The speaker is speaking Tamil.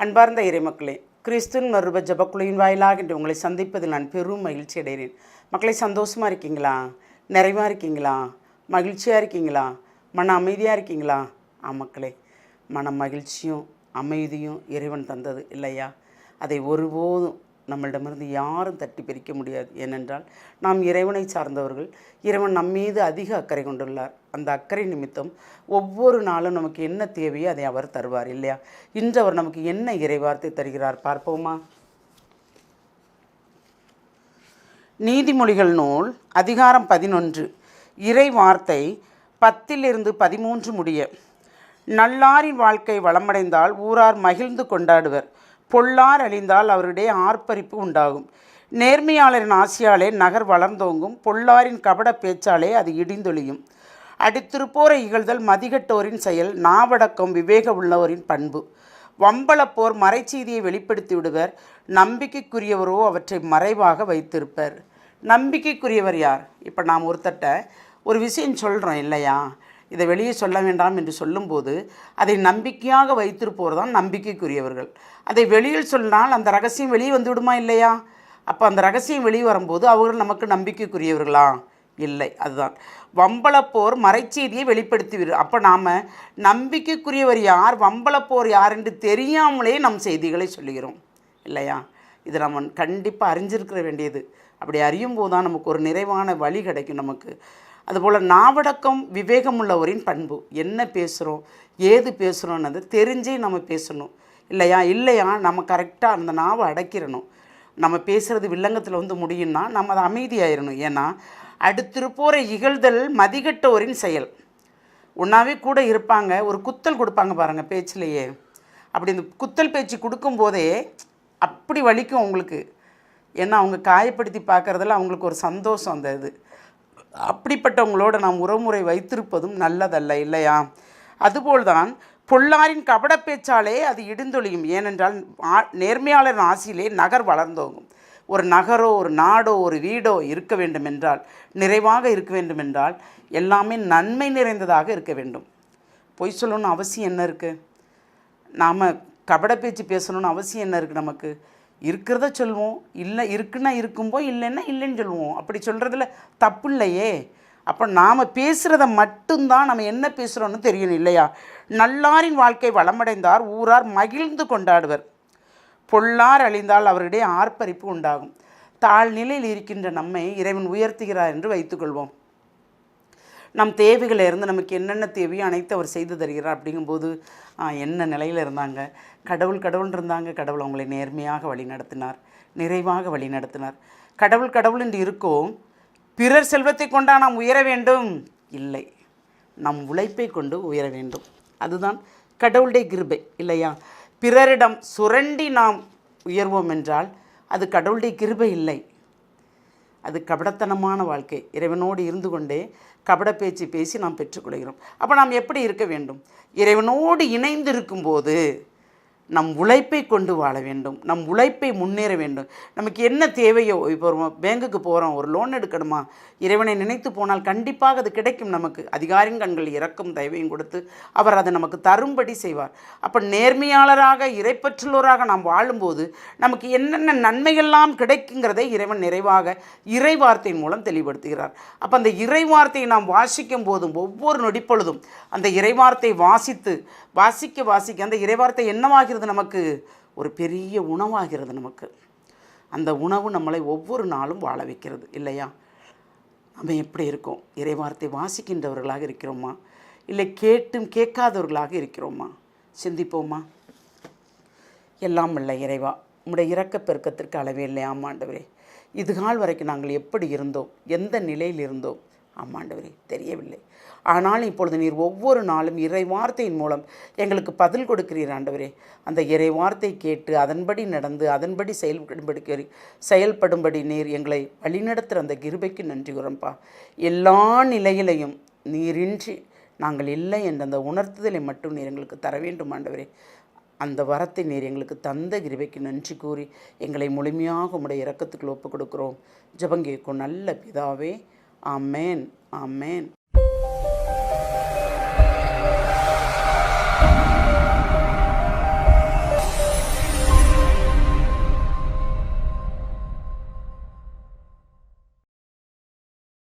அன்பார்ந்த இறைமக்களே கிறிஸ்துவின் மறுப ஜபக்குழுவின் வாயிலாக என்று உங்களை சந்திப்பதில் நான் பெரும் மகிழ்ச்சி அடைகிறேன். மக்களை சந்தோஷமாக இருக்கீங்களா? நிறைவாக இருக்கீங்களா? மகிழ்ச்சியாக இருக்கீங்களா? மன அமைதியாக இருக்கீங்களா? ஆ மக்களே மன மகிழ்ச்சியும் அமைதியும் இறைவன் தந்தது இல்லையா? அதை ஒருபோதும் நம்மளிடமிருந்து யாரும் தட்டி பிரிக்க முடியாது. ஏனென்றால் நாம் இறைவனை சார்ந்தவர்கள் இறைவன் நம் மீது அதிக அக்கறை கொண்டுள்ளார். அந்த அக்கறை நிமித்தம் ஒவ்வொரு நாளும் நமக்கு என்ன தேவையோ அதை அவர் தருவார் இல்லையா? இன்று அவர் நமக்கு என்ன இறைவார்த்தை தருகிறார் பார்ப்போமா? நீதிமொழிகள் நூல் அதிகாரம் பதினொன்று. இறை வார்த்தை பத்திலிருந்து பதிமூன்று முடிய நல்லாரின் வாழ்க்கை வளமடைந்தால் ஊரார் மகிழ்ந்து கொண்டாடுவர். பொல்லார் அழிந்தால் அவருடைய ஆர்ப்பரிப்பு உண்டாகும். நேர்மையாளரின் ஆசியாலே நகர் வளர்ந்தோங்கும் பொல்லாரின் கபட பேச்சாலே அது இடிந்தொழியும். அடித்திருப்போரை இகழ்தல் மதிகட்டோரின் செயல் நாவடக்கம் விவேக உள்ளவரின் பண்பு. வம்பளப்போர் மறைச்செய்தியை வெளிப்படுத்தி விடுவர் நம்பிக்கைக்குரியவரோ அவற்றை மறைவாக வைத்திருப்பர். நம்பிக்கைக்குரியவர் யார்? இப்போ நாம் ஒருத்தட்ட ஒரு விஷயம் சொல்கிறோம் இல்லையா? இதை வெளியே சொல்ல வேண்டாம் என்று சொல்லும்போது அதை நம்பிக்கையாக வைத்திருப்போர் தான் நம்பிக்கைக்குரியவர்கள். அதை வெளியில் சொன்னால் அந்த ரகசியம் வெளியே வந்து விடுமா இல்லையா? அப்போ அந்த ரகசியம் வெளியே வரும்போது அவர்கள் நமக்கு நம்பிக்கைக்குரியவர்களா? இல்லை அதுதான். வம்பளப்போர் மறைச்செய்தியை வெளிப்படுத்தி விடு அப்போ நாம் நம்பிக்கைக்குரியவர் யார் வம்பளப்போர் யார் என்று தெரியாமலே நம் செய்திகளை சொல்லுகிறோம். இல்லையா? இது நம்ம கண்டிப்பாக அறிஞ்சிருக்கிற வேண்டியது. அப்படி அறியும் போது தான் நமக்கு ஒரு நிறைவான வழி கிடைக்கும் நமக்கு. அதுபோல் நாவடக்கம் விவேகமுள்ளவரின் பண்பு. என்ன பேசுகிறோம் ஏது பேசுகிறோன்னது தெரிஞ்சே நம்ம பேசணும். இல்லையா? இல்லையா? நம்ம கரெக்டாக அந்த நாவை அடைக்கிறணும் நம்ம பேசுகிறது வில்லங்கத்தில் வந்து முடியும்னா நம்ம அதை அமைதியாயிடணும் ஏன்னா அடுத்திருப்போரை இகழ்தல் மதிகட்டோரின் செயல். ஒன்றாவே கூட இருப்பாங்க ஒரு குத்தல் கொடுப்பாங்க பாருங்கள் பேச்சிலேயே. அப்படி இந்த குத்தல் பேச்சு கொடுக்கும்போதே அப்படி வலிக்கும் உங்களுக்கு. ஏன்னா அவங்க காயப்படுத்தி பார்க்குறதுல அவங்களுக்கு ஒரு சந்தோஷம் அந்த இது. அப்படிப்பட்டவங்களோட நாம் உறவுமுறை வைத்திருப்பதும் நல்லதல்ல இல்லையா? அதுபோல்தான் பொல்லாரின் கபட பேச்சாலே அது இடிந்தொழியும். ஏனென்றால் ஆ- ஆசியிலே நகர் வளர்ந்தோங்கும். ஒரு நகரோ ஒரு நாடோ ஒரு வீடோ இருக்க வேண்டும் என்றால் நிறைவாக இருக்க வேண்டுமென்றால் எல்லாமே நன்மை நிறைந்ததாக இருக்க வேண்டும். பொய் சொல்லணும்னு அவசியம் என்ன இருக்குது நாம் கபட பேச்சு பேசணும்னு அவசியம் என்ன இருக்குது நமக்கு? இருக்கிறத சொல்வோம் இல்லை இருக்குன்னா இருக்கும்போ இல்லைன்னா இல்லைன்னு சொல்லுவோம் அப்படி சொல்கிறதுல தப்பு இல்லையே அப்போ நாம் பேசுகிறத மட்டும்தான் நம்ம என்ன பேசுகிறோன்னு தெரியணும் இல்லையா? நல்லாரின் வாழ்க்கை வளமடைந்தார் ஊரார் மகிழ்ந்து கொண்டாடுவர். பொல்லார் அழிந்தால் அவருடைய ஆர்ப்பரிப்பு உண்டாகும். தாழ்நிலையில் இருக்கின்ற நம்மை இறைவன் உயர்த்துகிறார் என்று வைத்துக்கொள்வோம். நம் தேவைகளை இருந்து நமக்கு என்னென்ன தேவையோ அனைத்து அவர் செய்து தருகிறார் அப்படிங்கும்போது என்ன நிலையில் இருந்தாங்க? கடவுள் கடவுள் இருந்தாங்க. கடவுள் அவங்களை நேர்மையாக வழி நடத்தினார் நிறைவாக வழி நடத்தினார் கடவுள் கடவுள் என்று இருக்கும் பிறர் செல்வத்தை கொண்டா நாம் உயர வேண்டும்? இல்லை. நம் உழைப்பை கொண்டு உயர வேண்டும். அதுதான் கடவுளுடைய கிருபை இல்லையா? பிறரிடம் சுரண்டி நாம் உயர்வோம் என்றால் அது கடவுளுடைய கிருபை இல்லை. அது கபடத்தனமான வாழ்க்கை. இறைவனோடு இருந்து கொண்டே கபட பேச்சு பேசி நாம் பெற்றுக்கொள்கிறோம் அப்போ நாம் எப்படி இருக்க வேண்டும்? இறைவனோடு இணைந்து இருக்கும்போது நம் உழைப்பை கொண்டு வாழ வேண்டும். நம் உழைப்பை முன்னேற வேண்டும். நமக்கு என்ன தேவையோ இப்போ ஒரு பேங்குக்கு போகிறோம் ஒரு லோன் எடுக்கணுமா? இறைவனை நினைத்து போனால் கண்டிப்பாக அது கிடைக்கும் நமக்கு. அதிகாரின் கண்கள் இறக்கும் தயவையும் கொடுத்து அவர் அதை நமக்கு தரும்படி செய்வார். அப்போ நேர்மையாளராக இறைப்பற்றுள்ளோராக நாம் வாழும்போது நமக்கு என்னென்ன நன்மைகள்லாம் கிடைக்குங்கிறதை இறைவன் நிறைவாக இறை வார்த்தையின் மூலம் தெளிவுபடுத்துகிறார். அப்போ அந்த இறை வார்த்தையை நாம் வாசிக்கும் போதும் ஒவ்வொரு நொடிப்பொழுதும் அந்த இறைவார்த்தை வாசித்து வாசிக்க வாசிக்க அந்த இறைவார்த்தை என்னவாகிறது? நமக்கு ஒரு பெரிய உணவாகிறது நமக்கு. அந்த உணவு நம்மளை ஒவ்வொரு நாளும் வாழ வைக்கிறது இல்லையா? நம்ம எப்படி இருக்கோம்? இறைவார்த்தை வாசிக்கின்றவர்களாக இருக்கிறோமா? இல்லை கேட்டும் கேட்காதவர்களாக இருக்கிறோமா? சிந்திப்போமா? எல்லாம் இல்லை இறைவா. உம்முடைய இரக்க பெருக்கத்திற்கு அளவே இல்லை ஆமாண்டவரே இதுகால் வரைக்கும் நாங்கள் எப்படி இருந்தோம்? எந்த நிலையில் இருந்தோம்? ஆமாண்டவரே தெரியவில்லை. ஆனால் இப்பொழுது நீர் ஒவ்வொரு நாளும் இறை வார்த்தையின் மூலம் எங்களுக்கு பதில் கொடுக்கிறீர் ஆண்டவரே. அந்த இறை வார்த்தை கேட்டு அதன்படி நடந்து அதன்படி செயல்படும்படி செயல்படும்படி நீர் எங்களை வழிநடத்துகிற அந்த கிருபைக்கு நன்றி கூறம்பா. எல்லா நிலையிலையும் நீரின்றி நாங்கள் இல்லை என்ற அந்த உணர்த்துதலை மட்டும் நீர் எங்களுக்கு தர வேண்டும் ஆண்டவரே. அந்த வரத்தை நீர் எங்களுக்கு தந்த கிருபைக்கு நன்றி கூறி எங்களை முழுமையாக உம்முடைய இறக்கத்துக்குள் ஒப்புக் கொடுக்கிறோம் ஜெபங்கேக்கும் நல்ல பிதாவே Amen. Amen.